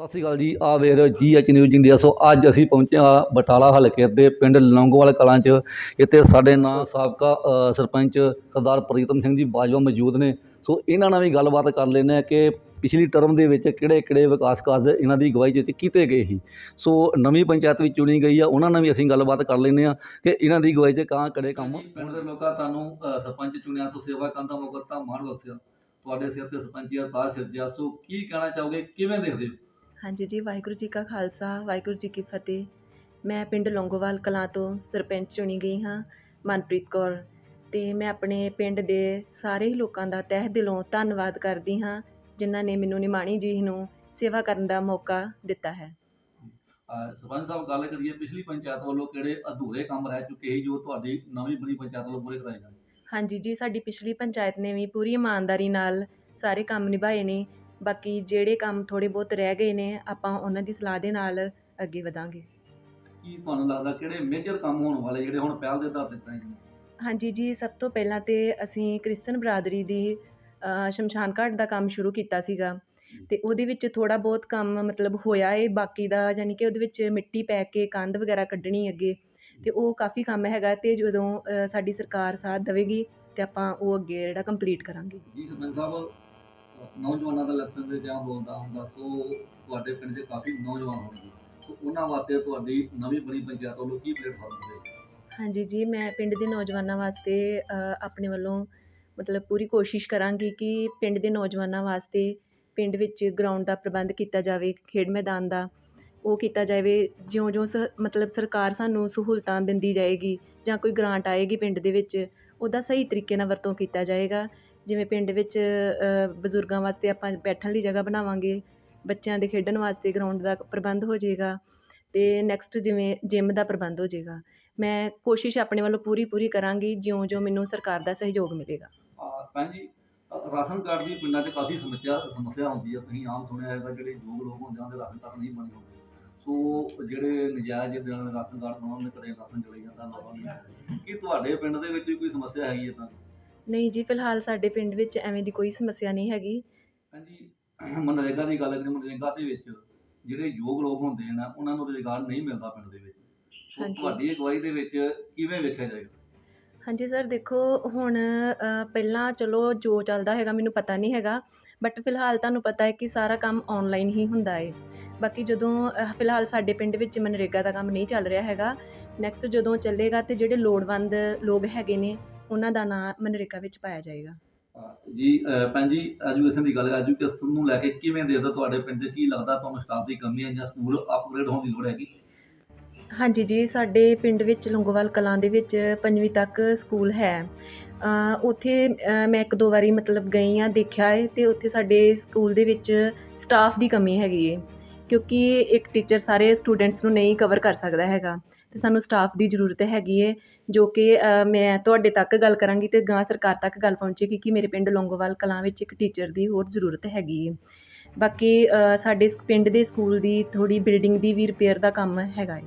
ਸਤਿ ਸ਼੍ਰੀ ਅਕਾਲ ਜੀ ਆ ਵੇਖ ਰਹੇ ਹੋ ਜੀ ਐਚ ਨਿਊਜ਼ ਇੰਡੀਆ ਸੋ ਅੱਜ ਅਸੀਂ ਪਹੁੰਚੇ ਹਾਂ ਬਟਾਲਾ ਹਲਕੇ ਦੇ ਪਿੰਡ ਲੌਂਗੋਵਾਲ ਕਲਾਂ 'ਚ। ਇੱਥੇ ਸਾਡੇ ਨਾਲ ਸਾਬਕਾ ਅ, ਸਰਪੰਚ ਸਰਦਾਰ ਪ੍ਰੀਤਮ ਸਿੰਘ ਜੀ ਬਾਜਵਾ ਮੌਜੂਦ ਨੇ। ਸੋ ਇਹਨਾਂ ਨਾਲ ਵੀ ਗੱਲਬਾਤ ਕਰ ਲੈਂਦੇ ਹਾਂ ਕਿ ਪਿਛਲੀ ਟਰਮ ਦੇ ਵਿੱਚ ਕਿਹੜੇ ਕਿਹੜੇ ਵਿਕਾਸ ਕਾਰਜ ਇਹਨਾਂ ਦੀ ਅਗਵਾਈ 'ਚ ਕੀਤੇ ਗਏ ਸੀ। ਸੋ ਨਵੀਂ ਪੰਚਾਇਤ ਵੀ ਚੁਣੀ ਗਈ ਆ ਉਹਨਾਂ ਨਾਲ ਵੀ ਅਸੀਂ ਗੱਲਬਾਤ ਕਰ ਲੈਂਦੇ ਹਾਂ ਕਿ ਇਹਨਾਂ ਦੀ ਅਗਵਾਈ 'ਚ ਕਾਂ ਕਿਹੜੇ ਕੰਮ ਪਿੰਡ ਦੇ ਲੋਕਾਂ ਤੁਹਾਨੂੰ ਸਰਪੰਚ ਚੁਣਿਆ ਸੋ ਸੇਵਾ ਕਰਨ ਦਾ ਮੌਕਾ ਤਾਂ ਮਾਣ ਬਖਸ਼ਿਆ ਤੁਹਾਡੇ ਸਿਰ ਤੇ ਸਰਪੰਚੀ ਦਾ ਤਾਜ ਸਿਰਜਿਆ ਸੋ ਕੀ ਕਹਿਣਾ ਚਾਹੋਗੇ ਕਿਵੇਂ ਦੇਖਦੇ ਹੋ? ਹਾਂਜੀ ਜੀ ਵਾਹਿਗੁਰੂ ਜੀ ਕਾ ਖਾਲਸਾ ਵਾਹਿਗੁਰੂ ਜੀ ਕੀ ਫਤਿਹ। ਮੈਂ ਪਿੰਡ ਲੌਂਗੋਵਾਲ ਕਲਾਂ ਤੋਂ ਸਰਪੰਚ ਚੁਣੀ ਗਈ ਹਾਂ ਮਨਪ੍ਰੀਤ ਕੌਰ। ਤੇ ਮੈਂ ਆਪਣੇ ਪਿੰਡ ਦੇ ਸਾਰੇ ਹੀ ਲੋਕਾਂ ਦਾ ਤਹਿ ਦਿਲੋਂ ਧੰਨਵਾਦ ਕਰਦੀ ਹਾਂ ਜਿਨ੍ਹਾਂ ਨੇ ਮੈਨੂੰ ਨਿਮਾਣੀ ਜੀ ਨੂੰ ਸੇਵਾ ਕਰਨ ਦਾ ਮੌਕਾ ਦਿੱਤਾ ਹੈ। ਸਰਪੰਚ ਸਾਹਿਬ ਗੱਲ ਕਰੀਏ ਪਿਛਲੀ ਪੰਚਾਇਤ ਵੱਲੋਂ ਕਿਹੜੇ ਅਧੂਰੇ ਕੰਮ ਰਹਿ ਚੁੱਕੇ ਸੀ ਜੋ ਤੁਹਾਡੀ ਨਵੀਂ ਬਣੀ ਪੰਚਾਇਤ ਵੱਲੋਂ ਪੂਰੇ ਕਰਾਏ ਜਾਣ? ਹਾਂਜੀ ਜੀ ਸਾਡੀ ਪਿਛਲੀ ਪੰਚਾਇਤ ਨੇ ਵੀ ਪੂਰੀ ਇਮਾਨਦਾਰੀ ਨਾਲ ਸਾਰੇ ਕੰਮ ਨਿਭਾਏ ਨੇ। ਬਾਕੀ ਜਿਹੜੇ ਕੰਮ ਥੋੜੇ ਬਹੁਤ ਰਹਿ ਗਏ ਨੇ ਆਪਾਂ ਉਹਨਾਂ ਦੀ ਸਲਾਹ ਦੇ ਨਾਲ ਅੱਗੇ ਵਧਾਂਗੇ। ਕੀ ਤੁਹਾਨੂੰ ਲੱਗਦਾ ਕਿਹੜੇ ਮੇਜਰ ਕੰਮ ਹੋਣ ਵਾਲੇ ਜਿਹੜੇ ਹੁਣ ਪਹਿਲ ਦੇ ਆਧਾਰ ਤੇ ਕਰਾਏ ਜਾਣ ਹਾਂਜੀ ਜੀ ਸਭ ਤੋਂ ਪਹਿਲਾਂ ਤੇ ਅਸੀਂ ਕ੍ਰਿਸਚਨ ਬਰਾਦਰੀ ਦੀ ਅ, ਸ਼ਮਸ਼ਾਨ ਘਾਟ ਦਾ ਕੰਮ ਸ਼ੁਰੂ ਕੀਤਾ ਸੀਗਾ। ਤੇ ਉਹਦੇ ਵਿੱਚ ਥੋੜਾ ਬਹੁਤ ਕੰਮ ਮਤਲਬ ਹੋਇਆ ਏ ਬਾਕੀ ਦਾ ਯਾਨੀ ਕਿ ਉਹਦੇ ਵਿੱਚ ਮਿੱਟੀ ਪੈ ਕੇ ਕੰਧ ਵਗੈਰਾ ਕੱਢਣੀ ਅੱਗੇ। ਤੇ ਉਹ ਕਾਫੀ ਕੰਮ ਹੈਗਾ ਤੇ ਜਦੋਂ ਅ, ਸਾਡੀ ਸਰਕਾਰ ਸਾਥ ਦੇਵੇਗੀ ਤੇ ਆਪਾਂ ਉਹ ਅੱਗੇ ਜਿਹੜਾ ਕੰਪਲੀਟ ਕਰਾਂਗੇ। ਜੀ ਸਰਪੰਚ ਸਾਹਿਬ ਨੌਜਵਾਨਾਂ ਦਾ ਇਲੈਕਸ਼ਨ ਦੇ ਜਾਂ ਬੋਲਦਾ ਹੁੰਦਾ, ਸੋ ਤੁਹਾਡੇ ਪਿੰਡ ਦੇ ਕਾਫੀ ਨੌਜਵਾਨ ਹੋਣਗੇ ਸੋ ਉਹਨਾਂ ਵਾਸਤੇ ਤੁਹਾਡੀ ਨਵੀਂ ਬਣੀ ਪੰਚਾਇਤ ਵੱਲੋਂ ਕੀ ਪਲੇਟਫਾਰਮ ਦੇ ਹਾਂਜੀ ਜੀ, ਮੈਂ ਪਿੰਡ ਦੇ ਨੌਜਵਾਨਾਂ ਵਾਸਤੇ ਆਪਣੇ ਵੱਲੋਂ ਮਤਲਬ ਪੂਰੀ ਕੋਸ਼ਿਸ਼ ਕਰਾਂਗੀ ਕਿ ਪਿੰਡ ਦੇ ਨੌਜਵਾਨਾਂ ਵਾਸਤੇ ਪਿੰਡ ਵਿੱਚ ਗਰਾਊਂਡ ਦਾ ਪ੍ਰਬੰਧ ਕੀਤਾ ਜਾਵੇ, ਖੇਡ ਮੈਦਾਨ ਦਾ। ਉਹ ਕੀਤਾ ਜਾਵੇ, ਜਿਉਂ-ਜਿਉਂ ਸ, ਮਤਲਬ ਸਰਕਾਰ ਸਾਨੂੰ ਸਹੂਲਤਾਂ ਦਿੰਦੀ ਜਾਏਗੀ ਜਾਂ ਕੋਈ ਗ੍ਰਾਂਟ ਆਏਗੀ ਪਿੰਡ ਦੇ ਵਿੱਚ, ਉਹਦਾ ਸਹੀ ਤਰੀਕੇ ਨਾਲ ਵਰਤੋਂ ਕੀਤਾ ਜਾਏਗਾ। ਜਿਵੇਂ ਪਿੰਡ ਵਿੱਚ ਬਜ਼ੁਰਗਾਂ ਵਾਸਤੇ ਆਪਾਂ ਬੈਠਣ ਲਈ ਜਗ੍ਹਾ ਬਣਾਵਾਂਗੇ, ਬੱਚਿਆਂ ਦੇ ਖੇਡਣ ਵਾਸਤੇ ਗਰਾਊਂਡ ਦਾ ਪ੍ਰਬੰਧ ਹੋ ਜਾਏਗਾ, ਤੇ ਨੈਕਸਟ ਜਿਵੇਂ ਜਿਮ ਦਾ ਪ੍ਰਬੰਧ ਹੋ ਜਾਏਗਾ। ਮੈਂ ਕੋਸ਼ਿਸ਼ ਆਪਣੇ ਵੱਲੋਂ ਪੂਰੀ ਪੂਰੀ ਕਰਾਂਗੀ, ਜਿਉਂ-ਜਿਉਂ ਮੈਨੂੰ ਸਰਕਾਰ ਦਾ ਸਹਿਯੋਗ ਮਿਲੇਗਾ। ਭੈਣ ਜੀ, ਰਾਸ਼ਨ ਕਾਰਡ ਦੀ ਪਿੰਡਾਂ 'ਚ ਕਾਫੀ ਸਮੱਸਿਆ ਸਮੱਸਿਆ ਹੁੰਦੀ ਹੈ ਤੁਸੀਂ ਆਮ ਸੁਣਿਆ ਹੈਗਾ ਜਿਹੜੇ ਯੋਗ ਲੋਕ ਹੁੰਦੇ ਆ, ਉਹਦੇ ਰਾਸ਼ਨ ਕਾਰਡ ਨਹੀਂ ਬਣੇ ਹੁੰਦੇ। ਸੋ ਜਿਹੜੇ ਨਜਾਇਜ਼ ਜਿਹਦੇ ਨਾਲ ਰਾਸ਼ਨ ਕਾਰਡ ਬਣਾਉਣ ਦੇ ਕਦੇ ਰਾਸ਼ਨ ਚਲੇ ਜਾਂਦਾ ਲਾਭਾ ਨਹੀਂ ਕੀ ਤੁਹਾਡੇ ਪਿੰਡ ਦੇ ਵਿੱਚ ਕੋਈ ਸਮੱਸਿਆ ਹੈਗੀ ਹੈ ਤਾਂ ਨਹੀਂ ਜੀ ਫਿਲਹਾਲ ਸਾਡੇ ਪਿੰਡ ਵਿੱਚ ਐਵੇਂ ਦੀ ਕੋਈ ਸਮੱਸਿਆ ਨਹੀਂ ਹੈਗੀ। ਭੈਣ ਜੀ ਮਨਰੇਗਾ ਦੀ ਗੱਲ ਕਰੀਏ ਮਨਰੇਗਾ ਦੇ ਵਿੱਚ ਜਿਹੜੇ ਯੋਗ ਲੋਕ ਹੁੰਦੇ ਨੇ ਉਹਨਾਂ ਨੂੰ ਰੁਜ਼ਗਾਰ ਨਹੀਂ ਮਿਲਦਾ ਪਿੰਡ ਦੇ ਵਿੱਚ। ਸੋ ਹਾਂਜੀ। ਤੁਹਾਡੀ ਅਗਵਾਈ ਦੇ ਵਿੱਚ ਕਿਵੇਂ ਵੇਖਿਆ ਜਾਏਗਾ? ਹਾਂਜੀ ਸਰ ਦੇਖੋ ਹੁਣ ਅ, ਪਹਿਲਾਂ ਚਲੋ ਜੋ ਚੱਲਦਾ ਹੈਗਾ ਮੈਨੂੰ ਪਤਾ ਨਹੀਂ ਹੈਗਾ ਬਟ ਫਿਲਹਾਲ ਤੁਹਾਨੂੰ ਪਤਾ ਹੈ ਕਿ ਸਾਰਾ ਕੰਮ ਆਨਲਾਈਨ ਹੀ ਹੁੰਦਾ ਹੈ ਬਾਕੀ ਜਦੋਂ ਅ, ਫਿਲਹਾਲ ਸਾਡੇ ਪਿੰਡ ਵਿੱਚ ਮਨਰੇਗਾ ਦਾ ਕੰਮ ਨਹੀਂ ਚੱਲ ਰਿਹਾ ਹੈਗਾ। ਨੈਕਸਟ ਜਦੋਂ ਚੱਲੇਗਾ ਤੇ ਜਿਹੜੇ ਲੋੜਵੰਦ ਲੋਕ ਹੈਗੇ ਨੇ ਉਹਨਾਂ ਦਾ ਨਾਂ ਮਨਰੇਗਾ ਵਿੱਚ ਪਾਇਆ ਜਾਏਗਾ। ਜੀ ਭੈਣ ਜੀ ਐਜੂਕੇਸ਼ਨ ਦੀ ਗੱਲ ਐਜੂਕੇਸ਼ਨ ਨੂੰ ਲੈ ਕੇ ਕਿਵੇਂ ਦੇਖਦੇ ਤੁਹਾਡੇ ਪਿੰਡ 'ਚ ਕੀ ਲੱਗਦਾ ਤੁਹਾਨੂੰ ਸਟਾਫ ਦੀ ਕਮੀ ਹੈ ਜਾਂ ਸਕੂਲ ਅਪਗ੍ਰੇਡ ਹੋਣ ਦੀ ਲੋੜ ਹੈਗੀ? ਹਾਂਜੀ ਜੀ ਸਾਡੇ ਪਿੰਡ ਵਿੱਚ ਲੰਗੋਵਾਲ ਕਲਾਂ ਦੇ ਵਿੱਚ ਪੰਜਵੀਂ ਤੱਕ ਸਕੂਲ ਹੈ। ਉੱਥੇ ਮੈਂ ਇੱਕ ਦੋ ਵਾਰੀ ਮਤਲਬ ਗਈ ਆ ਦੇਖਿਆ ਹੈ ਤੇ ਉੱਥੇ ਸਾਡੇ ਸਕੂਲ ਦੇ ਵਿੱਚ ਸਟਾਫ ਦੀ ਕਮੀ ਹੈਗੀ ਹੈ ਕਿਉਂਕਿ ਇੱਕ ਟੀਚਰ ਸਾਰੇ ਸਟੂਡੈਂਟਸ ਨੂੰ ਨਹੀਂ ਕਵਰ ਕਰ ਸਕਦਾ ਹੈਗਾ। ਅਤੇ ਸਾਨੂੰ ਸਟਾਫ ਦੀ ਜ਼ਰੂਰਤ ਹੈਗੀ ਹੈ ਜੋ ਕਿ ਮੈਂ ਤੁਹਾਡੇ ਤੱਕ ਗੱਲ ਕਰਾਂਗੀ ਅਤੇ ਅਗਾਂਹ ਸਰਕਾਰ ਤੱਕ ਗੱਲ ਪਹੁੰਚੇਗੀ ਕਿ ਮੇਰੇ ਪਿੰਡ ਲੌਂਗੋਵਾਲ ਕਲਾਂ ਵਿੱਚ ਇੱਕ ਟੀਚਰ ਦੀ ਹੋਰ ਜ਼ਰੂਰਤ ਹੈਗੀ ਹੈ ਬਾਕੀ ਸਾਡੇ ਪਿੰਡ ਦੇ ਸਕੂਲ ਦੀ ਥੋੜ੍ਹੀ ਬਿਲਡਿੰਗ ਦੀ ਵੀ ਰਿਪੇਅਰ ਦਾ ਕੰਮ ਹੈਗਾ ਹੈ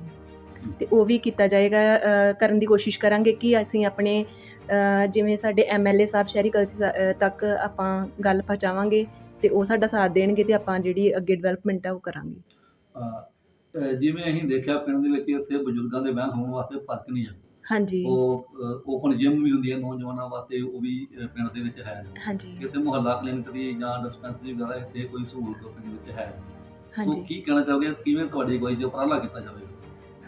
ਅਤੇ ਉਹ ਵੀ ਕੀਤਾ ਜਾਏਗਾ ਕਰਨ ਦੀ ਕੋਸ਼ਿਸ਼ ਕਰਾਂਗੇ ਕਿ ਅਸੀਂ ਆਪਣੇ ਜਿਵੇਂ ਸਾਡੇ ਐਮਐਲਏ ਸਾਹਿਬ ਸ਼ਹਿਰੀ ਕਲਸੀ ਸਾ- ਤੱਕ ਆਪਾਂ ਗੱਲ ਪਹੁੰਚਾਵਾਂਗੇ ਅਤੇ ਉਹ ਸਾਡਾ ਸਾਥ ਦੇਣਗੇ ਅਤੇ ਆਪਾਂ ਜਿਹੜੀ ਅੱਗੇ ਡਿਵੈਲਪਮੈਂਟ ਆ ਉਹ ਕਰਾਂਗੇ। ਜਿਵੇਂ ਅਸੀਂ ਦੇਖਿਆ ਪਿੰਡ ਦੇ ਵਿੱਚ ਇੱਥੇ ਬਜ਼ੁਰਗਾਂ ਦੇ ਬਹਿਣ ਹੋਣ ਵਾਸਤੇ ਪਾਰਕ ਨਹੀਂ ਹੈ ਹਾਂਜੀ। ਉਹ ਓਪਨ ਜਿਮ ਵੀ ਹੁੰਦੀ ਹੈ ਨੌਜਵਾਨਾਂ ਵਾਸਤੇ ਉਹ ਵੀ ਪਿੰਡ ਦੇ ਵਿੱਚ ਹੈ। ਹਾਂਜੀ। ਕਿਤੇ ਮੁਹੱਲਾ ਕਲੀਨਿਕ ਦੀ ਜਾਂ ਡਿਸਪੈਂਸਰੀ ਵਗੈਰਾ ਇੱਥੇ ਕੋਈ ਸਹੂਲਤ ਪਿੰਡ ਵਿੱਚ ਹੈ। ਹਾਂਜੀ। ਕੀ ਕਹਿਣਾ ਚਾਹੋਗੇ? ਕਿਵੇਂ ਤੁਹਾਡੀ ਅਗਵਾਈ 'ਚ ਉਪਰਾਲਾ ਕੀਤਾ ਜਾਵੇਗਾ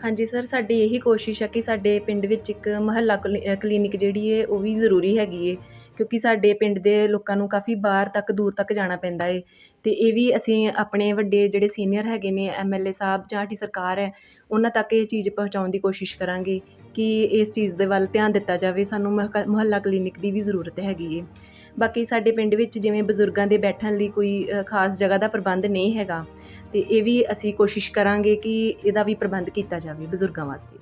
ਹਾਂਜੀ ਸਰ ਸਾਡੀ ਇਹੀ ਕੋਸ਼ਿਸ਼ ਹੈ ਕਿ ਸਾਡੇ ਪਿੰਡ ਵਿੱਚ ਇੱਕ ਮਹੱਲਾ ਕਲੀਨਿਕ ਜਿਹੜੀ ਹੈ ਉਹ ਵੀ ਜ਼ਰੂਰੀ ਹੈਗੀ ਹੈ ਕਿਉਂਕਿ ਸਾਡੇ ਪਿੰਡ ਦੇ ਲੋਕਾਂ ਨੂੰ ਕਾਫੀ ਬਾਹਰ ਤੱਕ ਦੂਰ ਤੱਕ ਜਾਣਾ ਪੈਂਦਾ ਹੈ ਤੇ ਇਹ ਵੀ ਅਸੀਂ ਆਪਣੇ ਵੱਡੇ ਜਿਹੜੇ ਸੀਨੀਅਰ ਹੈਗੇ ਨੇ ਐਮਐਲਏ ਸਾਹਿਬ ਜਾਂ ਸਾਡੀ ਸਰਕਾਰ ਹੈ ਉਹਨਾਂ ਤੱਕ ਇਹ ਚੀਜ਼ ਪਹੁੰਚਾਉਣ ਦੀ ਕੋਸ਼ਿਸ਼ ਕਰਾਂਗੇ ਕਿ ਇਸ ਚੀਜ਼ ਦੇ ਵੱਲ ਧਿਆਨ ਦਿੱਤਾ ਜਾਵੇ। ਸਾਨੂੰ ਮਹਕ- ਮੁਹੱਲਾ ਕਲੀਨਿਕ ਦੀ ਵੀ ਜ਼ਰੂਰਤ ਹੈਗੀ ਹੈ ਬਾਕੀ ਸਾਡੇ ਪਿੰਡ ਵਿੱਚ ਜਿਵੇਂ ਬਜ਼ੁਰਗਾਂ ਦੇ ਬੈਠਣ ਲਈ ਕੋਈ ਅ, ਖਾਸ ਜਗ੍ਹਾ ਦਾ ਪ੍ਰਬੰਧ ਨਹੀਂ ਹੈਗਾ ਤੇ ਇਹ ਵੀ ਅਸੀਂ ਕੋਸ਼ਿਸ਼ ਕਰਾਂਗੇ ਕਿ ਇਹਦਾ ਵੀ ਪ੍ਰਬੰਧ ਕੀਤਾ ਜਾਵੇ ਬਜ਼ੁਰਗਾਂ ਵਾਸਤੇ।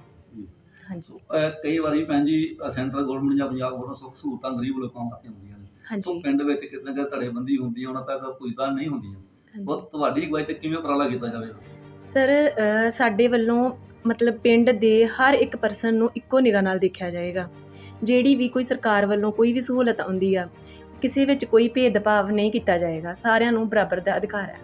ਹਾਂਜੀ। ਅਹ ਕਈ ਵਾਰੀ ਭੈਣ ਜੀ ਸੈਂਟਰਲ ਗਵਰਨਮੈਂਟ ਜਾਂ ਪੰਜਾਬ ਵੱਲੋਂ ਸੁੱਖ ਸਹੂਲਤਾਂ ਗਰੀਬ ਲੋਕਾਂ ਵਾਸਤੇ ਹੁੰਦੀਆਂ ਨੇ। ਹਾਂਜੀ। ਪਿੰਡ ਵਿੱਚ ਕਿਤੇ ਨਾ ਕਿਤੇ ਧੜੇਬੰਦੀ ਹੁੰਦੀ ਹੈ ਉਹਨਾਂ ਤੱਕ ਪੁੱਜਦਾ ਨਹੀਂ ਹੁੰਦੀਆਂ ਹਾਂਜੀ। ਉਹ ਤੁਹਾਡੀ ਅਗਵਾਈ ਤੇ ਕਿਵੇਂ ਉਪਰਾਲਾ ਕੀਤਾ ਜਾਵੇਗਾ ਸਰ ਅ, ਸਾਡੇ ਵੱਲੋਂ ਮਤਲਬ ਪਿੰਡ ਦੇ ਹਰ ਇੱਕ ਪਰਸਨ ਨੂੰ ਇੱਕੋ ਨਿਗਾਹ ਨਾਲ ਦੇਖਿਆ ਜਾਏਗਾ। ਜਿਹੜੀ ਵੀ ਕੋਈ ਸਰਕਾਰ ਵੱਲੋਂ ਕੋਈ ਵੀ ਸਹੂਲਤ ਆਉਂਦੀ ਆ ਕਿਸੇ ਵਿੱਚ ਕੋਈ ਭੇਦਭਾਵ ਨਹੀਂ ਕੀਤਾ ਜਾਏਗਾ। ਸਾਰਿਆਂ ਨੂੰ ਬਰਾਬਰ ਦਾ ਅਧਿਕਾਰ ਹੈ।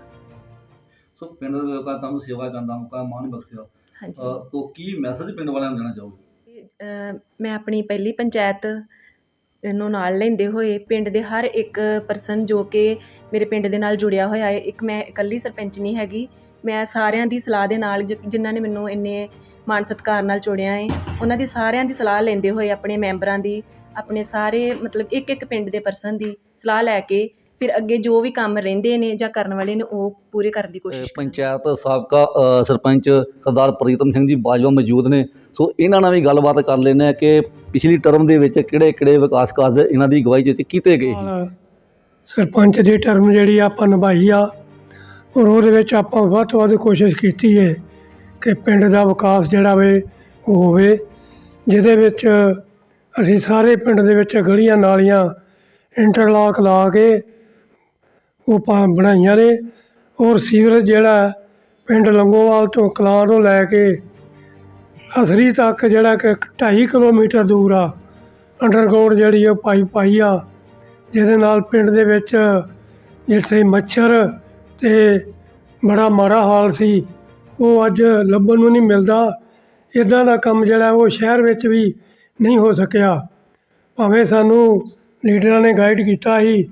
ਸੋ ਪਿੰਡ ਦੇ ਲੋਕਾਂ ਤੁਹਾਨੂੰ ਸੇਵਾ ਕਰਨ ਦਾ ਮੌਕਾ ਮਾਣ ਬਖਸ਼ਿਆ ਹਾਂਜੀ। ਅ, ਤੋ ਕੀ ਮੈਸੇਜ ਪਿੰਡ ਵਾਲਿਆਂ ਨੂੰ ਦੇਣਾ ਚਾਹੋਗੇ? ਅ, ਮੈਂ ਆਪਣੀ ਪਹਿਲੀ ਪੰਚਾਇਤ ਨੂੰ ਨਾਲ ਲੈਂਦੇ ਹੋਏ ਪਿੰਡ ਦੇ ਹਰ ਇੱਕ ਪਰਸਨ ਜੋ ਕਿ ਮੇਰੇ ਪਿੰਡ ਦੇ ਨਾਲ ਜੁੜਿਆ ਹੋਇਆ ਹੈ, ਇੱਕ ਮੈਂ ਇਕੱਲੀ ਸਰਪੰਚ ਨਹੀਂ ਹੈਗੀ, ਮੈਂ ਸਾਰਿਆਂ ਦੀ ਸਲਾਹ ਦੇ ਨਾਲ ਜ, ਜਿਨ੍ਹਾਂ ਨੇ ਮੈਨੂੰ ਇੰਨੇ ਮਾਣ ਸਤਿਕਾਰ ਨਾਲ ਚੁਣਿਆ ਹੈ, ਉਹਨਾਂ ਦੀ ਸਾਰਿਆਂ ਦੀ ਸਲਾਹ ਲੈਂਦੇ ਹੋਏ ਆਪਣੇ ਮੈਂਬਰਾਂ ਦੀ, ਆਪਣੇ ਸਾਰੇ ਮਤਲਬ ਇੱਕ ਇੱਕ ਪਿੰਡ ਦੇ ਪਰਸਨ ਦੀ ਸਲਾਹ ਲੈ ਕੇ ਫਿਰ ਅੱਗੇ ਜੋ ਵੀ ਕੰਮ ਰਹਿੰਦੇ ਨੇ ਜਾਂ ਕਰਨ ਵਾਲੇ ਨੇ ਉਹ ਪੂਰੇ ਕਰਨ ਦੀ ਕੋਸ਼ਿਸ਼ ਕਰਾਂਗੇ। ਪੰਚਾਇਤ ਸਾਬਕਾ ਸਰਪੰਚ ਸਰਦਾਰ ਪ੍ਰੀਤਮ ਸਿੰਘ ਜੀ ਬਾਜਵਾ ਮੌਜੂਦ ਨੇ ਸੋ ਇਹਨਾਂ ਨਾਲ ਵੀ ਗੱਲਬਾਤ ਕਰ ਲੈਂਦੇ ਆ ਕਿ ਪਿਛਲੀ ਟਰਮ ਦੇ ਵਿੱਚ ਕਿਹੜੇ ਕਿਹੜੇ ਵਿਕਾਸ ਕਾਰਜ ਇਹਨਾਂ ਦੀ ਅਗਵਾਈ 'ਚ ਕੀਤੇ ਗਏ ਸਰਪੰਚ ਦੀ ਟਰਮ ਜਿਹੜੀ ਆਪਾਂ ਨਿਭਾਈ ਆ ਔਰ ਉਹਦੇ ਵਿੱਚ ਆਪਾਂ ਵੱਧ ਤੋਂ ਵੱਧ ਕੋਸ਼ਿਸ਼ ਕੀਤੀ ਹੈ ਕਿ ਪਿੰਡ ਦਾ ਵਿਕਾਸ ਜਿਹੜਾ ਵੇ ਉਹ ਹੋਵੇ ਜਿਹਦੇ ਵਿੱਚ ਅਸੀਂ ਸਾਰੇ ਪਿੰਡ ਦੇ ਵਿੱਚ ਗਲੀਆਂ ਨਾਲੀਆਂ ਇੰਟਰਲਾਕ ਲਾ ਕੇ ਉਹ ਪਾ ਬਣਾਈਆਂ ਨੇ। ਔਰ ਸੀਵਰੇਜ ਜਿਹੜਾ ਪਿੰਡ ਲੰਗੋਵਾਲ ਤੋਂ ਕਲਾਂ ਤੋਂ ਲੈ ਕੇ ਹਸਰੀ ਤੱਕ ਜਿਹੜਾ ਕਿ 2.5 ਕਿਲੋਮੀਟਰ ਦੂਰ ਆ। ਅੰਡਰਗਰਾਉਂਡ ਜਿਹੜੀ ਉਹ ਪਾਈਪ ਪਾਈ ਆ, ਜਿਹਦੇ ਨਾਲ ਪਿੰਡ ਦੇ ਵਿੱਚ ਜਿੱਥੇ ਮੱਛਰ ਤੇ ਬੜਾ ਮਾੜਾ ਹਾਲ ਸੀ, ਉਹ ਅੱਜ ਲੱਭਣ ਨੂੰ ਨਹੀਂ ਮਿਲਦਾ। ਇਦਾਂ ਦਾ ਕੰਮ ਜਿਹੜਾ ਉਹ ਸ਼ਹਿਰ ਵਿੱਚ ਵੀ ਨਹੀਂ ਹੋ ਸਕਿਆ। ਭਾਵੇਂ ਸਾਨੂੰ ਲੀਡਰਾਂ ਨੇ ਗਾਈਡ ਕੀਤਾ ਸੀ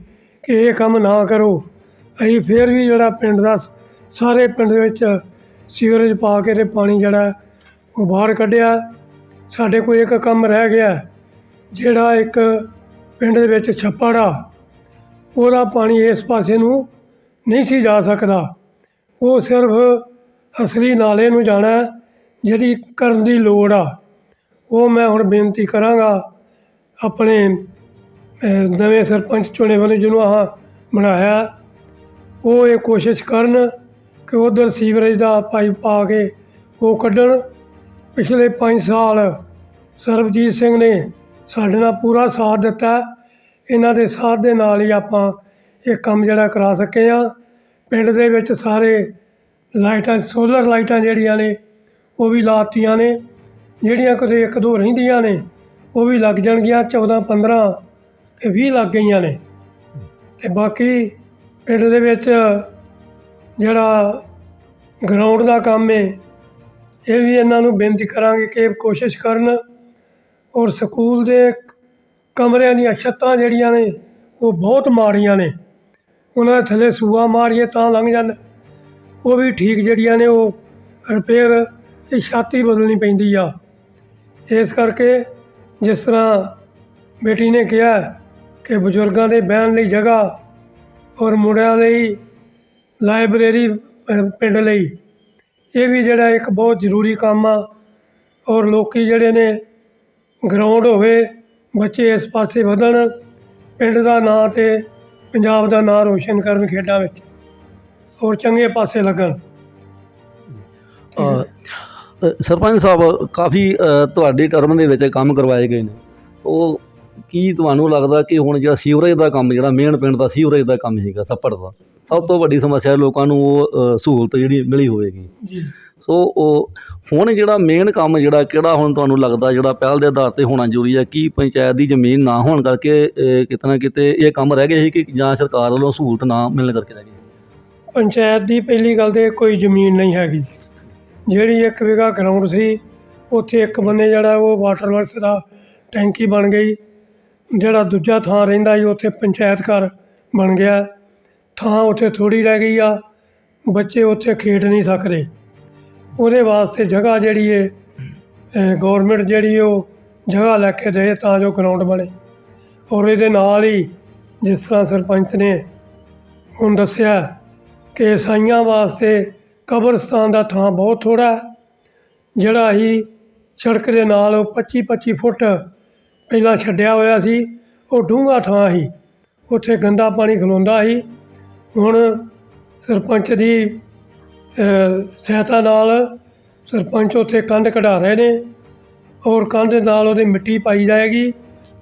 ਕਿ ਇਹ ਕੰਮ ਨਾ ਕਰੋ। ਅਸੀਂ ਫਿਰ ਵੀ ਜਿਹੜਾ ਪਿੰਡ ਦਾ ਸਾਰੇ ਪਿੰਡ ਦੇ ਵਿੱਚ ਸੀਵਰੇਜ ਪਾ ਕੇ ਤੇ ਪਾਣੀ ਜਿਹੜਾ ਉਹ ਬਾਹਰ ਕੱਢਿਆ। ਸਾਡੇ ਕੋਲ ਇੱਕ ਕੰਮ ਰਹਿ ਗਿਆ, ਜਿਹੜਾ ਇੱਕ ਪਿੰਡ ਦੇ ਵਿੱਚ ਛੱਪੜ ਆ। ਉਹਦਾ ਪਾਣੀ ਇਸ ਪਾਸੇ ਨੂੰ ਨਹੀਂ ਸੀ ਜਾ ਸਕਦਾ। ਉਹ ਸਿਰਫ ਅਸਲੀ ਨਾਲੇ ਨੂੰ ਜਾਣਾ, ਜਿਹੜੀ ਕਰਨ ਦੀ ਲੋੜ ਆ। ਉਹ ਮੈਂ ਹੁਣ ਬੇਨਤੀ ਕਰਾਂਗਾ, ਆਪਣੇ ਨਵੇਂ ਸਰਪੰਚ ਚੁਣੇ ਵਾਲੇ ਜਿਹਨੂੰ ਆਹ ਬਣਾਇਆ। ਉਹ ਇਹ ਕੋਸ਼ਿਸ਼ ਕਰਨ ਕਿ ਉਧਰ ਸੀਵਰੇਜ ਦਾ ਪਾਈਪ ਪਾ ਕੇ ਉਹ ਕੱਢਣ। ਪਿਛਲੇ 5 ਸਾਲ ਸਰਬਜੀਤ ਸਿੰਘ ਨੇ ਸਾਡੇ ਨਾਲ ਪੂਰਾ ਸਾਥ ਦਿੱਤਾ। ਇਹਨਾਂ ਦੇ ਸਾਥ ਦੇ ਨਾਲ ਹੀ ਆਪਾਂ ਇਹ ਕੰਮ ਜਿਹੜਾ ਕਰਾ ਸਕੇ ਆ ਪਿੰਡ ਦੇ ਵਿੱਚ ਸਾਰੇ ਲਾਈਟਾਂ, ਸੋਲਰ ਲਾਈਟਾਂ ਜਿਹੜੀਆਂ ਨੇ, ਉਹ ਵੀ ਲਾਤੀਆਂ ਨੇ। ਜਿਹੜੀਆਂ ਕਦੇ ਇੱਕ ਦੋ ਰਹਿੰਦੀਆਂ ਨੇ, ਉਹ ਵੀ ਲੱਗ ਜਾਣਗੀਆਂ। 14 15 ਤੇ 20 ਲੱਗ ਗਈਆਂ ਨੇ। ਤੇ ਬਾਕੀ ਪਿੰਡ ਦੇ ਵਿੱਚ ਜਿਹੜਾ ਗਰਾਊਂਡ ਦਾ ਕੰਮ ਹੈ ਇਹ ਵੀ ਇਹਨਾਂ ਨੂੰ ਬੇਨਤੀ ਕਰਾਂਗੇ ਕਿ ਕੋਸ਼ਿਸ਼ ਕਰਨ ਔਰ ਸਕੂਲ ਦੇ ਕਮਰਿਆਂ ਦੀਆਂ ਛੱਤਾਂ ਜਿਹੜੀਆਂ ਨੇ, ਉਹ ਬਹੁਤ ਮਾੜੀਆਂ ਨੇ। ਉਹਨਾਂ ਦੇ ਥੱਲੇ ਸੂਆ ਮਾਰੀਏ ਤਾਂ ਲੰਘ ਜਾਂਦੇ ਉਹ ਵੀ ਠੀਕ ਜਿਹੜੀਆਂ ਨੇ, ਉਹ ਰਿਪੇਅਰ ਤੇ ਛਾਤੀ ਬਦਲਣੀ ਪੈਂਦੀ ਆ। ਇਸ ਕਰਕੇ ਜਿਸ ਤਰ੍ਹਾਂ ਬੇਟੀ ਨੇ ਕਿਹਾ ਕਿ ਬਜ਼ੁਰਗਾਂ ਦੇ ਬਹਿਣ ਲਈ ਜਗ੍ਹਾ ਔਰ ਮੁੰਡਿਆਂ ਲਈ ਲਾਇਬ੍ਰੇਰੀ ਪਿੰਡ ਲਈ। ਇਹ ਵੀ ਜਿਹੜਾ ਇੱਕ ਬਹੁਤ ਜ਼ਰੂਰੀ ਕੰਮ ਆ ਔਰ ਲੋਕ ਜਿਹੜੇ ਨੇ ਗਰਾਊਂਡ ਹੋਵੇ, ਬੱਚੇ ਇਸ ਪਾਸੇ ਵਧਣ, ਪਿੰਡ ਦਾ ਨਾਂ ਤੇ ਪੰਜਾਬ ਦਾ ਨਾਂ ਰੋਸ਼ਨ ਕਰਨ ਖੇਡਾਂ ਵਿੱਚ ਔਰ ਚੰਗੇ ਪਾਸੇ ਲੱਗਣ। ਸਰਪੰਚ ਸਾਹਿਬ, ਕਾਫੀ ਤੁਹਾਡੀ ਟਰਮ ਦੇ ਵਿੱਚ ਕੰਮ ਕਰਵਾਏ ਗਏ ਨੇ। ਉਹ ਕੀ ਤੁਹਾਨੂੰ ਲੱਗਦਾ ਕਿ ਹੁਣ ਜਿਹੜਾ ਸੀਵਰੇਜ ਦਾ ਕੰਮ ਜਿਹੜਾ ਮੇਨ ਪਿੰਡ ਦਾ ਸੀਵਰੇਜ ਦਾ ਕੰਮ ਸੀਗਾ ਸੱਪੜ ਦਾ ਸਭ ਤੋਂ ਵੱਡੀ ਸਮੱਸਿਆ ਲੋਕਾਂ ਨੂੰ ਉਹ ਸਹੂਲਤ ਜਿਹੜੀ ਮਿਲੀ ਹੋਵੇਗੀ। ਜੀ। ਸੋ ਉਹ ਹੁਣ ਜਿਹੜਾ ਮੇਨ ਕੰਮ ਜਿਹੜਾ ਕਿਹੜਾ ਹੁਣ ਤੁਹਾਨੂੰ ਲੱਗਦਾ ਜਿਹੜਾ ਪਹਿਲ ਦੇ ਆਧਾਰ ਤੇ ਹੋਣਾ ਜ਼ਰੂਰੀ ਹੈ? ਕੀ ਪੰਚਾਇਤ ਦੀ ਜ਼ਮੀਨ ਨਾ ਹੋਣ ਕਰਕੇ ਅ, ਕਿਤੇ ਨਾ ਕਿਤੇ ਇਹ ਕੰਮ ਰਹਿ ਗਏ ਸੀ ਕਿ ਜਾਂ ਸਰਕਾਰ ਵੱਲੋਂ ਸਹੂਲਤ ਨਾ ਮਿਲਣ ਕਰਕੇ ਰਹਿ ਗਏ? ਪੰਚਾਇਤ ਦੀ ਪਹਿਲੀ ਗੱਲ ਤੇ ਕੋਈ ਜ਼ਮੀਨ ਨਹੀਂ ਹੈਗੀ। ਜਿਹੜੀ ਇੱਕ ਵਿਗਾ ਗਰਾਊਂਡ ਸੀ ਉੱਥੇ ਇੱਕ ਬੰਨੇ ਜਿਹੜਾ ਉਹ ਵਾਟਰ ਵਰਕਸ ਦਾ ਟੈਂਕੀ ਬਣ ਗਈ। ਜਿਹੜਾ ਦੂਜਾ ਥਾਂ ਰਹਿੰਦਾ ਸੀ, ਉੱਥੇ ਪੰਚਾਇਤ ਘਰ ਬਣ ਗਿਆ। ਥਾਂ ਉੱਥੇ ਥੋੜ੍ਹੀ ਰਹਿ ਗਈ ਆ, ਬੱਚੇ ਉੱਥੇ ਖੇਡ ਨਹੀਂ ਸਕਦੇ। ਉਹਦੇ ਵਾਸਤੇ ਜਗ੍ਹਾ ਜਿਹੜੀ ਹੈ ਗੌਰਮੈਂਟ ਜਿਹੜੀ ਉਹ ਜਗ੍ਹਾ ਲੈ ਕੇ ਦੇ ਤਾਂ ਜੋ ਗਰਾਊਂਡ ਬਣੇ। ਔਰ ਇਹਦੇ ਨਾਲ ਹੀ ਜਿਸ ਤਰ੍ਹਾਂ ਸਰਪੰਚ ਨੇ ਹੁਣ ਦੱਸਿਆ ਕਿ ਈਸਾਈਆਂ ਵਾਸਤੇ ਕਬਰਸਤਾਨ ਦਾ ਥਾਂ ਬਹੁਤ ਥੋੜ੍ਹਾ ਜਿਹੜਾ ਹੀ ਸੜਕ ਦੇ ਨਾਲ 25 25 ਫੁੱਟ ਪਹਿਲਾਂ ਛੱਡਿਆ ਹੋਇਆ ਸੀ, ਉਹ ਡੂੰਘਾ ਥਾਂ ਸੀ। ਉੱਥੇ ਗੰਦਾ ਪਾਣੀ ਖਲੋਂਦਾ ਸੀ। ਹੁਣ ਸਰਪੰਚ ਦੀ ਸਹਾਇਤਾ ਨਾਲ ਸਰਪੰਚ ਉੱਥੇ ਕੰਧ ਕਢਾ ਰਹੇ ਨੇ। ਔਰ ਕੰਧ ਨਾਲ ਉਹਦੀ ਮਿੱਟੀ ਪਾਈ ਜਾਏਗੀ।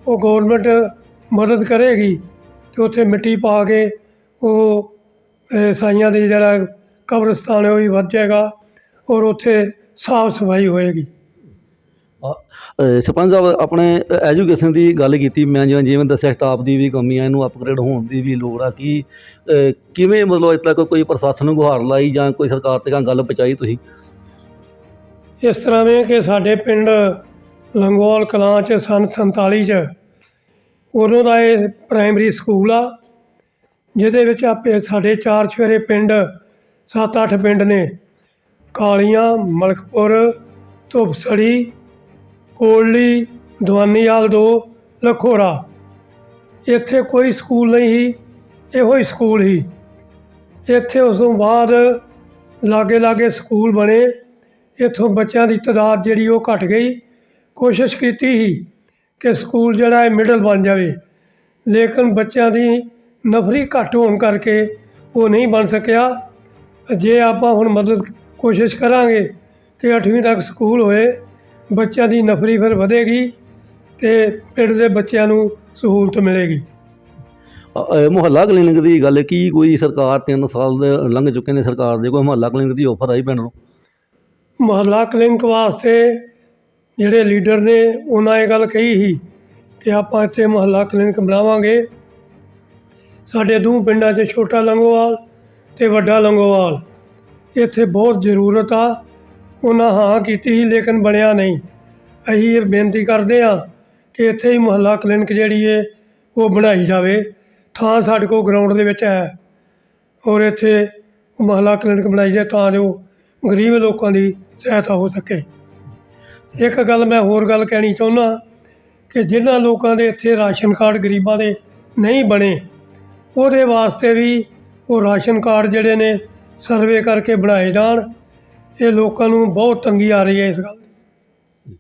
ਉਹ ਗਵਰਨਮੈਂਟ ਮਦਦ ਕਰੇਗੀ ਤੇ ਉੱਥੇ ਮਿੱਟੀ ਪਾ ਕੇ ਉਹ ਸਾਈਆਂ ਦੇ ਜਿਹੜਾ ਕਬਰਸਤਾਨ ਹੈ ਉਹ ਵੀ ਵੱਧ ਜਾਏਗਾ ਔਰ ਉੱਥੇ ਸਾਫ਼ ਸਫ਼ਾਈ ਹੋਏਗੀ। ਸਰਪੰਚ ਸਾਹਿਬ, ਆਪਣੇ ਐਜੂਕੇਸ਼ਨ ਦੀ ਗੱਲ ਕੀਤੀ, ਮੈਂ ਜਿਵੇਂ ਜਿਵੇਂ ਦੱਸਿਆ ਸਟਾਫ ਦੀ ਵੀ ਕਮੀ ਆ, ਇਹਨੂੰ ਅਪਗ੍ਰੇਡ ਹੋਣ ਦੀ ਵੀ ਲੋੜ ਆ, ਕਿ ਕਿਵੇਂ ਮਤਲਬ ਅਜੇ ਤੱਕ ਕੋਈ ਪ੍ਰਸ਼ਾਸਨ ਨੂੰ ਗੁਹਾਰ ਲਾਈ ਜਾਂ ਕੋਈ ਸਰਕਾਰ ਤੱਕ ਗੱਲ ਪਹੁੰਚਾਈ ਤੁਸੀਂ? ਇਸ ਤਰ੍ਹਾਂ ਵੇ ਕਿ ਸਾਡੇ ਪਿੰਡ ਲੰਗੋਲ ਕਲਾਂ 'ਚ ਸੰਨ 47 'ਚ ਉਦੋਂ ਦਾ ਇਹ ਪ੍ਰਾਇਮਰੀ ਸਕੂਲ ਆ, ਜਿਹਦੇ ਵਿੱਚ ਆਪੇ ਸਾਡੇ ਚਾਰ ਚੁਫੇਰੇ ਪਿੰਡ 7-8 ਪਿੰਡ ਨੇ। ਕਾਲੀਆਂ, ਮਲਕਪੁਰ, ਧੁਪਸੜੀ ਕੋਲੀ ਦਵਾਨੀਵਾਲ ਦੋ ਲਖੋਰਾ। ਇੱਥੇ ਕੋਈ ਸਕੂਲ ਨਹੀਂ ਸੀ, ਇਹੋ ਹੀ ਸਕੂਲ ਸੀ। ਇੱਥੇ ਉਸ ਤੋਂ ਬਾਅਦ ਲਾਗੇ ਲਾਗੇ ਸਕੂਲ ਬਣੇ। ਇੱਥੋਂ ਬੱਚਿਆਂ ਦੀ ਤਾਦਾਦ ਜਿਹੜੀ ਉਹ ਘਟ ਗਈ। ਕੋਸ਼ਿਸ਼ ਕੀਤੀ ਸੀ ਕਿ ਸਕੂਲ ਜਿਹੜਾ ਹੈ ਮਿਡਲ ਬਣ ਜਾਵੇ, ਲੇਕਿਨ ਬੱਚਿਆਂ ਦੀ ਨਫਰੀ ਘੱਟ ਹੋਣ ਕਰਕੇ ਉਹ ਨਹੀਂ ਬਣ ਸਕਿਆ। ਜੇ ਆਪਾਂ ਹੁਣ ਮਦਦ ਕੋਸ਼ਿਸ਼ ਕਰਾਂਗੇ ਕਿ 8ਵੀਂ ਤੱਕ ਸਕੂਲ ਹੋਏ ਬੱਚਿਆਂ ਦੀ ਨਫਰੀ ਫਿਰ ਵਧੇਗੀ ਤੇ ਪਿੰਡ ਦੇ ਬੱਚਿਆਂ ਨੂੰ ਸਹੂਲਤ ਮਿਲੇਗੀ। ਮੁਹੱਲਾ ਕਲੀਨਿਕ ਦੀ ਗੱਲ ਕੀ ਕੋਈ ਸਰਕਾਰ 3 ਸਾਲ ਦੇ ਲੰਘ ਚੁੱਕੇ ਨੇ ਸਰਕਾਰ ਦੇ? ਕੋਈ ਮੁਹੱਲਾ ਕਲੀਨਿਕ ਦੀ ਆਫਰ ਆਈ ਪਿੰਡ ਨੂੰ? ਮੁਹੱਲਾ ਕਲਿੰਕ ਵਾਸਤੇ ਜਿਹੜੇ ਲੀਡਰ ਨੇ ਉਹਨਾਂ ਇਹ ਗੱਲ ਕਹੀ ਸੀ ਕਿ ਆਪਾਂ ਇੱਥੇ ਮੁਹੱਲਾ ਕਲੀਨਿਕ ਬਣਾਵਾਂਗੇ। ਸਾਡੇ ਦੋ ਪਿੰਡਾਂ 'ਚ ਛੋਟਾ ਲੰਗੋਵਾਲ ਤੇ ਵੱਡਾ ਲੰਗੋਵਾਲ। ਇੱਥੇ ਬਹੁਤ ਜ਼ਰੂਰਤ ਆ ਉਹਨਾਂ ਹਾਂ ਕੀਤੀ ਸੀ, ਲੇਕਿਨ ਬਣਿਆ ਨਹੀਂ। ਅਸੀਂ ਇਹ ਬੇਨਤੀ ਕਰਦੇ ਹਾਂ ਕਿ ਇੱਥੇ ਹੀ ਮੁਹੱਲਾ ਕਲੀਨਿਕ ਜਿਹੜੀ ਏ, ਉਹ ਬਣਾਈ ਜਾਵੇ। ਥਾਂ ਸਾਡੇ ਕੋਲ ਗਰਾਊਂਡ ਦੇ ਵਿੱਚ ਹੈ। ਔਰ ਇੱਥੇ ਮੁਹੱਲਾ ਕਲੀਨਿਕ ਬਣਾਈ ਜਾਏ ਤਾਂ ਜੋ ਗਰੀਬ ਲੋਕਾਂ ਦੀ ਸਹਾਇਤਾ ਹੋ ਸਕੇ। ਇੱਕ ਗੱਲ ਮੈਂ ਹੋਰ ਗੱਲ ਕਹਿਣੀ ਚਾਹੁੰਦਾ ਕਿ ਜਿਨ੍ਹਾਂ ਲੋਕਾਂ ਦੇ ਇੱਥੇ ਰਾਸ਼ਨ ਕਾਰਡ ਗਰੀਬਾਂ ਦੇ ਨਹੀਂ ਬਣੇ, ਉਹਦੇ ਵਾਸਤੇ ਵੀ ਉਹ ਰਾਸ਼ਨ ਕਾਰਡ ਜਿਹੜੇ ਨੇ, ਸਰਵੇ ਕਰਕੇ ਬਣਾਏ ਜਾਣ। ਇਹ ਲੋਕਾਂ ਨੂੰ ਬਹੁਤ ਤੰਗੀ ਆ ਰਹੀ ਹੈ ਇਸ ਗੱਲ ਦੀ।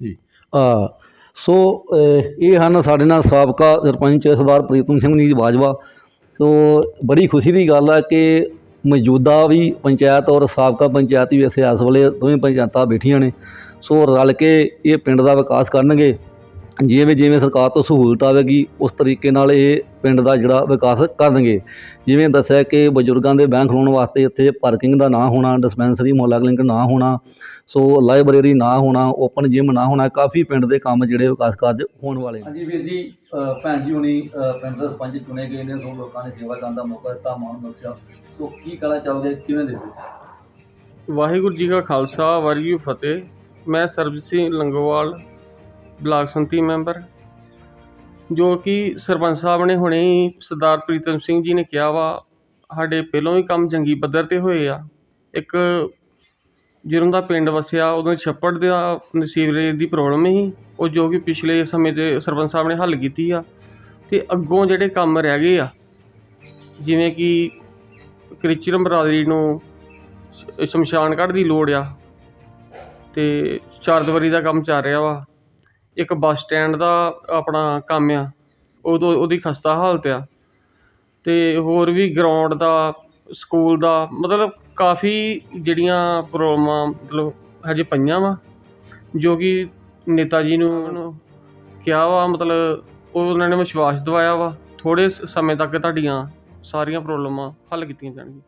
ਜੀ। ਆ ਸੋ ਇਹ ਹਨ ਸਾਡੇ ਨਾਲ ਸਾਬਕਾ ਸਰਪੰਚ ਸਰਦਾਰ ਪ੍ਰੀਤਮ ਸਿੰਘ ਜੀ ਬਾਜਵਾ। ਸੋ, ਬੜੀ ਖੁਸ਼ੀ ਦੀ ਗੱਲ ਹੈ ਕਿ ਮੌਜੂਦਾ ਵੀ ਪੰਚਾਇਤ ਔਰ ਸਾਬਕਾ ਪੰਚਾਇਤ ਵੀ ਵੈਸੇ ਇਸ ਵੇਲੇ ਦੋਵੇਂ ਪੰਚਾਇਤਾਂ ਬੈਠੀਆਂ ਨੇ। ਸੋ, ਰਲ ਕੇ ਇਹ ਪਿੰਡ ਦਾ ਵਿਕਾਸ ਕਰਨਗੇ। ਜਿਵੇਂ ਜਿਵੇਂ ਸਰਕਾਰ ਤੋਂ ਸਹੂਲਤ ਆਵੇਗੀ ਉਸ ਤਰੀਕੇ ਨਾਲ ਇਹ ਪਿੰਡ ਦਾ ਜਿਹੜਾ ਵਿਕਾਸ ਕਰਨਗੇ। ਜਿਵੇਂ ਦੱਸਿਆ ਕਿ ਬਜ਼ੁਰਗਾਂ ਦੇ ਬੈਂਕ ਖਲੋਣ ਵਾਸਤੇ ਇੱਥੇ ਪਾਰਕਿੰਗ ਦਾ ਨਾ ਹੋਣਾ ਡਿਸਪੈਂਸਰੀ ਮੁਹੱਲਾ ਕਲੀਨਿਕ ਨਾ ਹੋਣਾ ਸੋ ਲਾਇਬ੍ਰੇਰੀ ਨਾ ਹੋਣਾ ਓਪਨ ਜਿਮ ਨਾ ਹੋਣਾ ਕਾਫੀ ਪਿੰਡ ਦੇ ਕੰਮ ਜਿਹੜੇ ਵਿਕਾਸ ਕਾਰਜ ਹੋਣ ਵਾਲੇ ਹਾਂਜੀ ਵੀਰ ਜੀ ਭੈਣ ਜੀ ਹੁਣੀ ਪਿੰਡ ਦੇ ਸਰਪੰਚ ਚੁਣੇ ਗਏ ਨੇ ਸੋ ਲੋਕਾਂ ਨੇ ਸੇਵਾ ਕਰਨ ਦਾ ਮੌਕਾ ਦਿੱਤਾ ਮਾਣ ਬਖਸ਼ਿਆ ਸੋ ਕੀ ਕਹਿਣਾ ਚਾਹੋਗੇ ਕਿਵੇਂ ਦੇ ਵਾਹਿਗੁਰੂ ਜੀ ਕਾ ਖਾਲਸਾ ਵਾਹਿਗੁਰੂ ਫਤਿਹ। ਮੈਂ ਸਰਬਜੀਤ ਸਿੰਘ ਲੰਗੋਵਾਲ ਬਲਾਕ ਸੰਮਤੀ ਮੈਂਬਰ, ਜੋ ਕਿ ਸਰਪੰਚ ਸਾਹਿਬ ਨੇ ਹੁਣੇ ਹੀ ਸਰਦਾਰ ਪ੍ਰੀਤਮ ਸਿੰਘ ਜੀ ਨੇ ਕਿਹਾ ਵਾ, ਸਾਡੇ ਪਹਿਲੋਂ ਵੀ ਕੰਮ ਜੰਗੀ ਪੱਧਰ ਤੇ ਹੋਏ ਆ। ਇੱਕ ਜਦੋਂ ਦਾ ਪਿੰਡ ਵਸਿਆ, ਉਦੋਂ ਛੱਪੜ ਦਾ ਸੀਵਰੇਜ ਦੀ ਪ੍ਰੋਬਲਮ ਸੀ, ਉਹ ਜੋ ਕਿ ਪਿਛਲੇ ਸਮੇਂ 'ਤੇ ਸਰਪੰਚ ਸਾਹਿਬ ਨੇ ਹੱਲ ਕੀਤੀ ਆ, ਤੇ ਅੱਗੋਂ ਜਿਹੜੇ ਕੰਮ ਰਹਿ ਗਏ ਆ, ਜਿਵੇਂ ਕਿ ਕ੍ਰਿਸਚਨ ਬਰਾਦਰੀ ਨੂੰ ਸ਼- ਸ਼ਮਸ਼ਾਨ ਘਾਟ ਦੀ ਲੋੜ ਆ, ਤੇ ਚਾਰ ਦੀਵਾਰੀ ਦਾ ਕੰਮ ਚੱਲ ਰਿਹਾ ਵਾ ਇੱਕ ਬੱਸ ਸਟੈਂਡ ਦਾ ਆਪਣਾ ਕੰਮ ਆ, ਉਦੋਂ ਉਹਦੀ ਖਸਤਾ ਹਾਲਤ ਆ। ਅਤੇ ਹੋਰ ਵੀ ਗਰਾਊਂਡ ਦਾ ਸਕੂਲ ਦਾ, ਮਤਲਬ ਕਾਫੀ ਜਿਹੜੀਆਂ ਪ੍ਰੋਬਲਮਾਂ ਮਤਲਬ ਹਜੇ ਪਈਆਂ ਵਾ, ਜੋ ਕਿ ਨੇਤਾ ਜੀ ਨੂੰ ਕਿਹਾ ਵਾ, ਮਤਲਬ ਉਹ ਉਹਨਾਂ ਨੇ ਵਿਸ਼ਵਾਸ ਦਿਵਾਇਆ ਵਾ, ਥੋੜ੍ਹੇ ਸਮੇਂ ਤੱਕ ਤੁਹਾਡੀਆਂ ਸਾਰੀਆਂ ਪ੍ਰੋਬਲਮਾਂ ਹੱਲ ਕੀਤੀਆਂ ਜਾਣਗੀਆਂ।